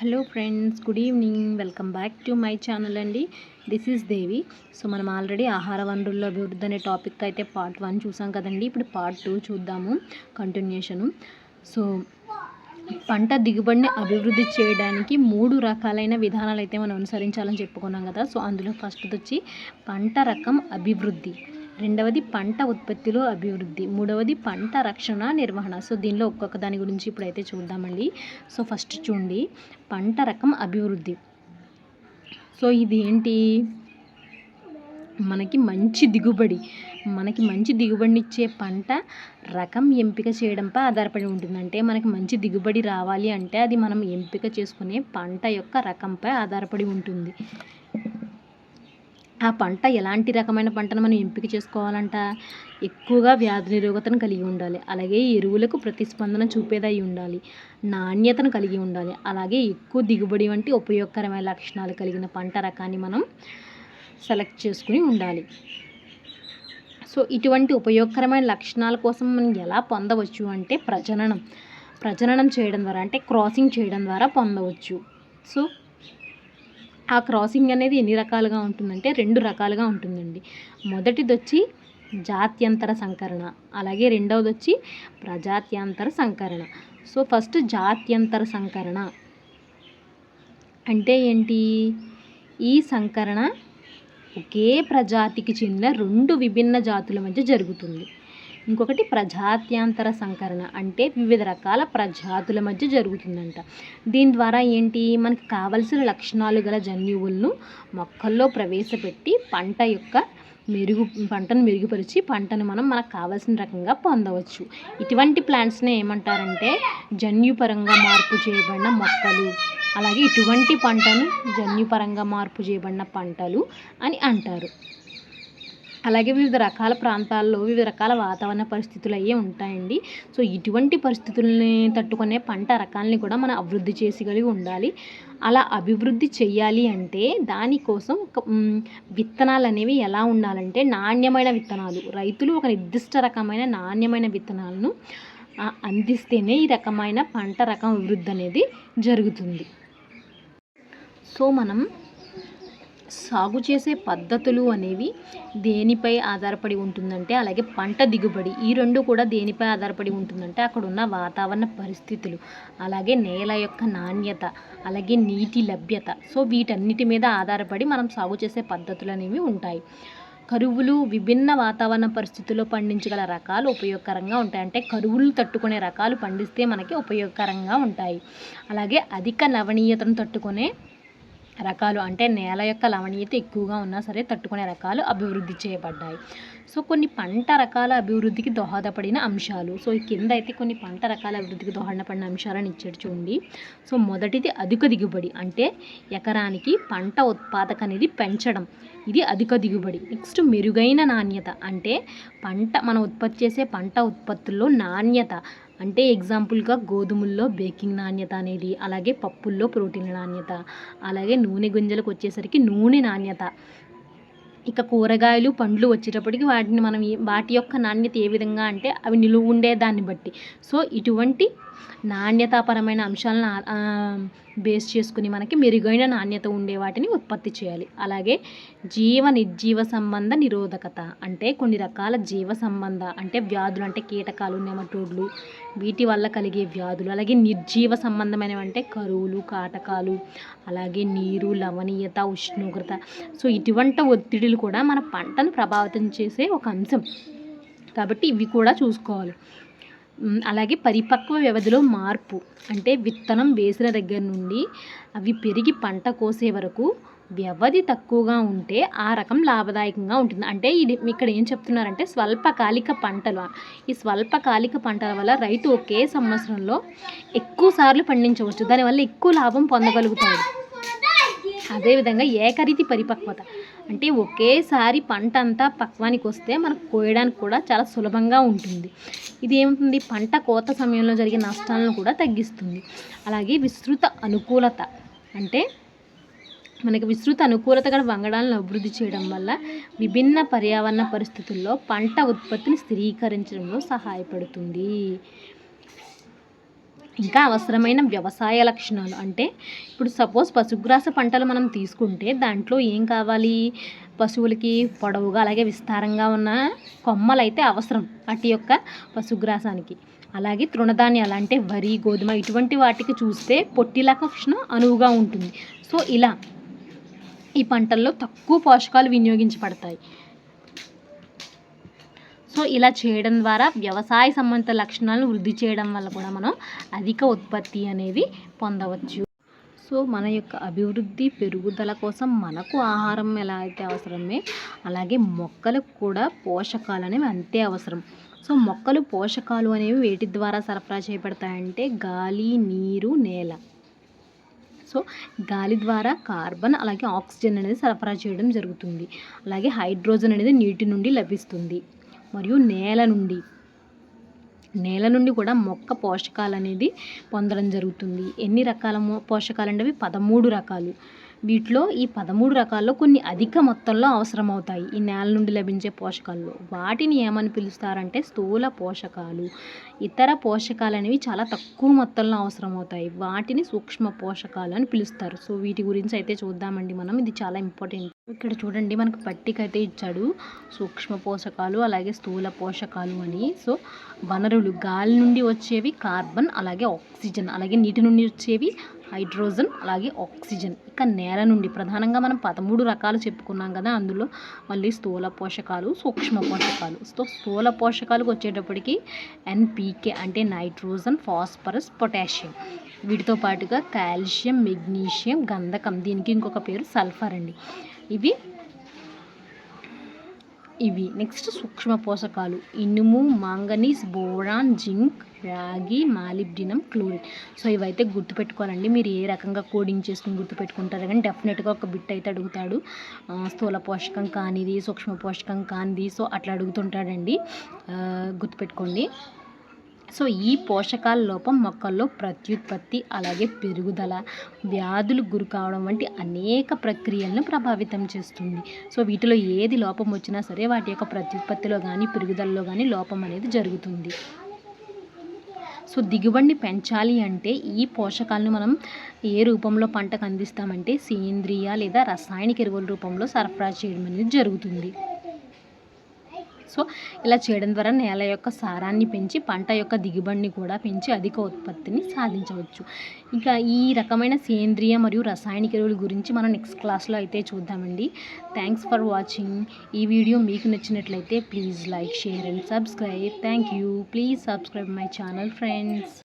Hello friends good evening. Welcome back to my channel అండి. This is Devi. So మనం already ఆహార వనరుల అభివృద్ధి అనే టాపిక్ అయితే పార్ట్ వన్ చూసాం కదండి. ఇప్పుడు పార్ట్ టూ చూద్దాము కంటిన్యూషను సో పంట దిగుబడిని అభివృద్ధి చేయడానికి మూడు రకాలైన విధానాలు అయితే మనం అనుసరించాలని చెప్పుకున్నాం కదా. సో అందులో ఫస్ట్ వచ్చి పంట రకం అభివృద్ధి. రెండవది పంట ఉత్పత్తిలో అభివృద్ధి మూడవది పంట రక్షణ నిర్వహణ. సో దీనిలో ఒక్కొక్క దాని గురించి ఇప్పుడైతే చూద్దామండి. సో ఫస్ట్ చూడండి. పంట రకం అభివృద్ధి. సో ఇది ఏంటి మనకి మంచి దిగుబడి మనకి మంచి దిగుబడినిచ్చే పంట రకం ఎంపిక చేయడంపై ఆధారపడి ఉంటుంది. అంటే మనకి మంచి దిగుబడి రావాలి అంటే అది మనం ఎంపిక చేసుకునే పంట యొక్క రకంపై ఆధారపడి ఉంటుంది. ఆ పంట ఎలాంటి రకమైన పంటను మనం ఎంపిక చేసుకోవాలంట? ఎక్కువగా వ్యాధి నిరోధకతను కలిగి ఉండాలి. అలాగే ఎరువులకు ప్రతిస్పందన చూపేదై ఉండాలి. నాణ్యతను కలిగి ఉండాలి. అలాగే ఎక్కువ దిగుబడి వంటి ఉపయోగకరమైన లక్షణాలు కలిగిన పంట రకాన్ని మనం సెలెక్ట్ చేసుకుని ఉండాలి. సో ఇటువంటి ఉపయోగకరమైన లక్షణాల కోసం మనం ఎలా పొందవచ్చు అంటే ప్రజననం. ప్రజననం చేయడం ద్వారా అంటే క్రాసింగ్ చేయడం ద్వారా పొందవచ్చు. సో ఆ క్రాసింగ్ అనేది ఎన్ని రకాలుగా ఉంటుందంటే రెండు రకాలుగా ఉంటుందండి. మొదటిది వచ్చి జాత్యంతర సంకరణ అలాగే రెండవది వచ్చి ప్రజాత్యంతర సంకరణ. సో ఫస్ట్ జాత్యంతర సంకరణ అంటే ఏంటి? ఈ సంకరణ ఒకే ప్రజాతికి చెందిన రెండు విభిన్న జాతుల మధ్య జరుగుతుంది. ఇంకొకటి ప్రజాత్యాంతర సంకరణ అంటే వివిధ రకాల ప్రజాతుల మధ్య జరుగుతుందంట. దీని ద్వారా ఏంటి? మనకి కావలసిన లక్షణాలు గల జన్యువులను మొక్కల్లో ప్రవేశపెట్టి పంట యొక్క మెరుగు పంటను మెరుగుపరిచి పంటను మనం మనకు కావాల్సిన రకంగా పొందవచ్చు. ఇటువంటి ప్లాంట్స్ని ఏమంటారంటే జన్యుపరంగా మార్పు చేయబడిన మొక్కలు అలాగే ఇటువంటి పంటను జన్యుపరంగా మార్పు చేయబడిన పంటలు అని అంటారు. అలాగే వివిధ రకాల ప్రాంతాల్లో వివిధ రకాల వాతావరణ పరిస్థితులు అయ్యే ఉంటాయండి. సో ఇటువంటి పరిస్థితుల్ని తట్టుకునే పంట రకాలని కూడా మనం అభివృద్ధి చేసి ఉండాలి. అలా అభివృద్ధి చేయాలి అంటే దానికోసం ఒక విత్తనాలు అనేవి ఎలా ఉండాలంటే నాణ్యమైన విత్తనాలు. రైతులు ఒక నిర్దిష్ట రకమైన నాణ్యమైన విత్తనాలను అందిస్తేనే ఈ రకమైన పంట రకం అభివృద్ధి అనేది జరుగుతుంది. సో మనం సాగు చేసే పద్ధతులు అనేవి దేనిపై ఆధారపడి ఉంటుందంటే అలాగే పంట దిగుబడి ఈ రెండు కూడా దేనిపై ఆధారపడి ఉంటుందంటే అక్కడ ఉన్న వాతావరణ పరిస్థితులు అలాగే నేల యొక్క నాణ్యత అలాగే నీటి లభ్యత. సో వీటన్నిటి మీద ఆధారపడి మనం సాగు చేసే పద్ధతులు అనేవి ఉంటాయి. కరువులు విభిన్న వాతావరణ పరిస్థితుల్లో పండించగల రకాలు ఉపయోగకరంగా ఉంటాయి. అంటే కరువులు తట్టుకునే రకాలు పండిస్తే మనకి ఉపయోగకరంగా ఉంటాయి. అలాగే అధిక లవణీయతను తట్టుకునే రకాలు అంటే నేల యొక్క లవణీయత ఎక్కువగా ఉన్నా సరే తట్టుకునే రకాలు అభివృద్ధి చేయబడ్డాయి. సో కొన్ని పంట రకాల అభివృద్ధికి దోహదపడిన అంశాలు. సో ఈ కింద అయితే కొన్ని పంట రకాల అభివృద్ధికి దోహదపడిన అంశాలను ఇచ్చాడు చూడండి. సో మొదటిది అధిక దిగుబడి అంటే ఎకరానికి పంట ఉత్పాదక అనేది పెంచడం. ఇది అధిక దిగుబడి. నెక్స్ట్ మెరుగైన నాణ్యత అంటే పంట మనం ఉత్పత్తి చేసే పంట ఉత్పత్తుల్లో నాణ్యత అంటే ఎగ్జాంపుల్గా గోధుమల్లో బేకింగ్ నాణ్యత అనేది అలాగే పప్పుల్లో ప్రోటీన్ నాణ్యత అలాగే నూనె గుంజలకు వచ్చేసరికి నూనె నాణ్యత. ఇక కూరగాయలు పండ్లు వచ్చేటప్పటికి వాటిని మనం వాటి యొక్క నాణ్యత ఏ విధంగా అంటే అవి నిలువ ఉండే దాన్ని బట్టి. సో ఇటువంటి నాణ్యతాపరమైన అంశాలను బేస్ చేసుకుని మనకి మెరుగైన నాణ్యత ఉండే వాటిని ఉత్పత్తి చేయాలి. అలాగే జీవ నిర్జీవ సంబంధ నిరోధకత అంటే కొన్ని రకాల జీవ సంబంధ అంటే వ్యాధులు అంటే కీటకాలు నెమటోడ్లు వీటి వల్ల కలిగే వ్యాధులు అలాగే నిర్జీవ సంబంధమైనవి అంటే కరువులు కాటకాలు అలాగే నీరు లవణీయత ఉష్ణోగ్రత. సో ఇటువంటి ఒత్తిడులు కూడా మన పంటను ప్రభావితం చేసే ఒక అంశం. కాబట్టి ఇవి కూడా చూసుకోవాలి. అలాగే పరిపక్వ వ్యవధిలో మార్పు అంటే విత్తనం వేసిన దగ్గర నుండి అవి పెరిగి పంట కోసే వరకు వ్యవధి తక్కువగా ఉంటే ఆ రకం లాభదాయకంగా ఉంటుంది. అంటే ఇది ఇక్కడ ఏం చెప్తున్నారంటే స్వల్పకాలిక పంటలు ఈ స్వల్పకాలిక పంటల వల్ల రైతు ఒకే సంవత్సరంలో ఎక్కువ సార్లు పండించవచ్చు. దానివల్ల ఎక్కువ లాభం పొందగలుగుతాడు. అదేవిధంగా ఏకరీతి పరిపక్వత అంటే ఒకేసారి పంట అంతా పక్వానికి వస్తే మనకు కోయడానికి కూడా చాలా సులభంగా ఉంటుంది. ఇది ఏమవుతుంది పంట కోత సమయంలో జరిగే నష్టాలను కూడా తగ్గిస్తుంది. అలాగే విస్తృత అనుకూలత అంటే మనకి విస్తృత అనుకూలత గల వంగడాలను అభివృద్ధి చేయడం వల్ల విభిన్న పర్యావరణ పరిస్థితుల్లో పంట ఉత్పత్తిని స్థిరీకరించడంలో సహాయపడుతుంది. ఇంకా అవసరమైన వ్యవసాయ లక్షణాలు. అంటే ఇప్పుడు సపోజ్ పశుగ్రాస పంటలు మనం తీసుకుంటే దాంట్లో ఏం కావాలి? పశువులకి పొడవుగా అలాగే విస్తారంగా ఉన్న కొమ్మలు అయితే అవసరం వాటి యొక్క పశుగ్రాసానికి. అలాగే తృణధాన్యాలు అంటే వరి గోధుమ ఇటువంటి వాటికి చూస్తే పొట్టి లక్షణం అనువుగా ఉంటుంది. సో ఇలా ఈ పంటల్లో తక్కువ పోషకాలు వినియోగించబడతాయి. సో ఇలా చేయడం ద్వారా వ్యవసాయ సంబంధిత లక్షణాలను వృద్ధి చేయడం వల్ల కూడా మనం అధిక ఉత్పత్తి అనేది పొందవచ్చు. సో మన యొక్క అభివృద్ధి పెరుగుదల కోసం మనకు ఆహారం ఎలా అయితే అవసరమే అలాగే మొక్కలకు కూడా పోషకాలు అనేవి అంతే అవసరం. సో మొక్కలు పోషకాలు అనేవి వేటి ద్వారా సరఫరా చేయబడతాయంటే గాలి నీరు నేల. సో గాలి ద్వారా కార్బన్ అలాగే ఆక్సిజన్ అనేది సరఫరా చేయడం జరుగుతుంది. అలాగే హైడ్రోజన్ అనేది నీటి నుండి లభిస్తుంది. మరియు నేల నుండి. నేల నుండి కూడా మొక్క పోషకాలు అనేది పొందడం జరుగుతుంది. ఎన్ని రకాల పోషకాలు అంటే పదమూడు రకాలు. వీటిలో ఈ పదమూడు రకాల్లో కొన్ని అధిక మొత్తంలో అవసరమవుతాయి. ఈ నేల నుండి లభించే పోషకాల్లో వాటిని ఏమని పిలుస్తారంటే స్థూల పోషకాలు. ఇతర పోషకాలు అనేవి చాలా తక్కువ మొత్తంలో అవసరమవుతాయి. వాటిని సూక్ష్మ పోషకాలు అని పిలుస్తారు. సో వీటి గురించి అయితే చూద్దామండి మనం. ఇది చాలా ఇంపార్టెంట్. ఇక్కడ చూడండి మనకు పట్టిక అయితే ఇచ్చాడు సూక్ష్మ పోషకాలు అలాగే స్థూల పోషకాలు అని. సో వనరులు గాలి నుండి వచ్చేవి కార్బన్ అలాగే ఆక్సిజన్ అలాగే నీటి నుండి వచ్చేవి హైడ్రోజన్ అలాగే ఆక్సిజన్. ఇక నేల నుండి ప్రధానంగా మనం పదమూడు రకాలు చెప్పుకున్నాం కదా అందులో మళ్ళీ స్థూల పోషకాలు సూక్ష్మ పోషకాలు. సో స్థూల పోషకాలకు వచ్చేటప్పటికి ఎన్పీకే అంటే నైట్రోజన్ ఫాస్ఫరస్ పొటాషియం. వీటితో పాటుగా కాల్షియం మెగ్నీషియం గంధకం దీనికి ఇంకొక పేరు సల్ఫర్ అండి. ఇవి ఇవి. నెక్స్ట్ సూక్ష్మ పోషకాలు. ఇనుము మాంగనీస్ బోరాన్ జింక్ రాగి మాలిబ్డినం క్లోరిన్. సో ఇవైతే గుర్తుపెట్టుకోవాలండి. మీరు ఏ రకంగా కోడింగ్ చేసుకుని గుర్తుపెట్టుకుంటారు కానీ డెఫినెట్గా ఒక బిట్ అయితే అడుగుతాడు. స్థూల పోషకం కానిది సూక్ష్మ పోషకం కానిది. సో అట్లా అడుగుతుంటాడండి. గుర్తుపెట్టుకోండి. సో ఈ పోషకాల లోపం మొక్కల్లో ప్రత్యుత్పత్తి అలాగే పెరుగుదల వ్యాధులు గురి కావడం వంటి అనేక ప్రక్రియలను ప్రభావితం చేస్తుంది. సో వీటిలో ఏది లోపం వచ్చినా సరే వాటి యొక్క ప్రత్యుత్పత్తిలో కానీ పెరుగుదలలో కానీ లోపం అనేది జరుగుతుంది. సో దిగుబడిని పెంచాలి అంటే ఈ పోషకాలను మనం ఏ రూపంలో పంటకు అందిస్తామంటే సేంద్రియ లేదా రసాయనిక ఎరువుల రూపంలో సరఫరా చేయడం అనేది జరుగుతుంది. సో ఇలా చేయడం ద్వారా నేల యొక్క సారాన్ని పెంచి పంట యొక్క దిగుబడిని కూడా పెంచి అధిక ఉత్పత్తిని సాధించవచ్చు. ఇంకా ఈ రకమైన సేంద్రియ మరియు రసాయనిక ఎరువుల గురించి మనం నెక్స్ట్ క్లాస్లో అయితే చూద్దామండి. థ్యాంక్స్ ఫర్ వాచింగ్ ఈ వీడియో మీకు నచ్చినట్లయితే please like share and subscribe thank you please subscribe my channel friends